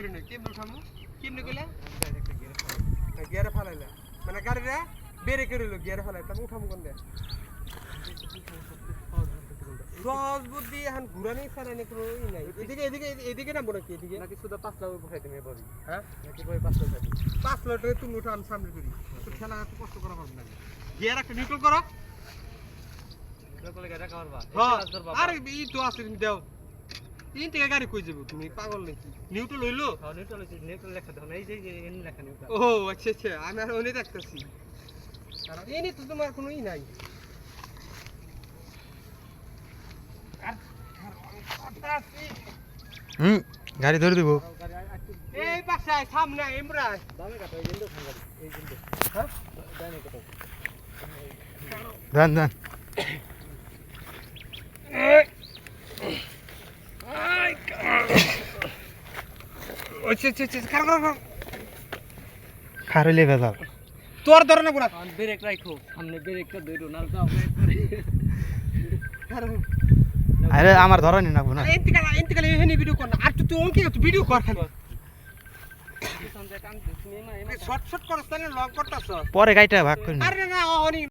করে নে কেমনে উঠামু কেমনে কইলা? গিয়ারে ফালাইলা। মানে গাড়িরে বেরে করে লো গিয়ারে ফালাই উঠামু কোন দে? সহজ বুদ্ধি এখন ঘুরানি ছাড়ানি কোনো ই নাই। এদিকে এদিকে এদিকে নামবো নাকি এদিকে? নাকি শুধু পাঁচ লাখ উঠাই তুমি হ্যাঁ? নাকি পাঁচ লাখ পাঁচ লাখ টাকা তুমি উঠা আমি সামনে করি। তো খেলা এত কষ্ট করা পারবে না গিয়ার একটা নিউট্রাল করো। হ্যাঁ। আরে ই তো দাও। তিন থেকে গাড়ি কই যাব? তুমি পাগল নাকি? নিউট্রাল হইল? হ্যাঁ নিউট্রাল নিউট্রাল লেখা দাও এই যে লেখা নিউট্রাল ও আচ্ছা আচ্ছা আমি আর অনেক দেখতেছি কারণ তো তোমার কোনো ই নাই। আর- আর আমি হুম গাড়ি ধরে দিব। এই বাসায় সামনে ইমরান। দামে কাটো এই জিন্দো খান গাড়ি এই জিন্দো হ্যাঁ? দামে কাটো ধান ধান খারাপ খারাপ খার হইলে ভেজাল। তোর ধরে না পুরা আর ব্রেক রাখো সামনে ব্রেকটা ধরো না তো আরে আমার ধরা নি না না এন্তিকাল এন্তিকাল এখানে ভিডিও কর না। আর তুই অঙ্কে ভিডিও কর খালি। শর্ট শর্ট করছ না লং করতাছ। পরে গাড়িটা ভাগ করে আরে না অনি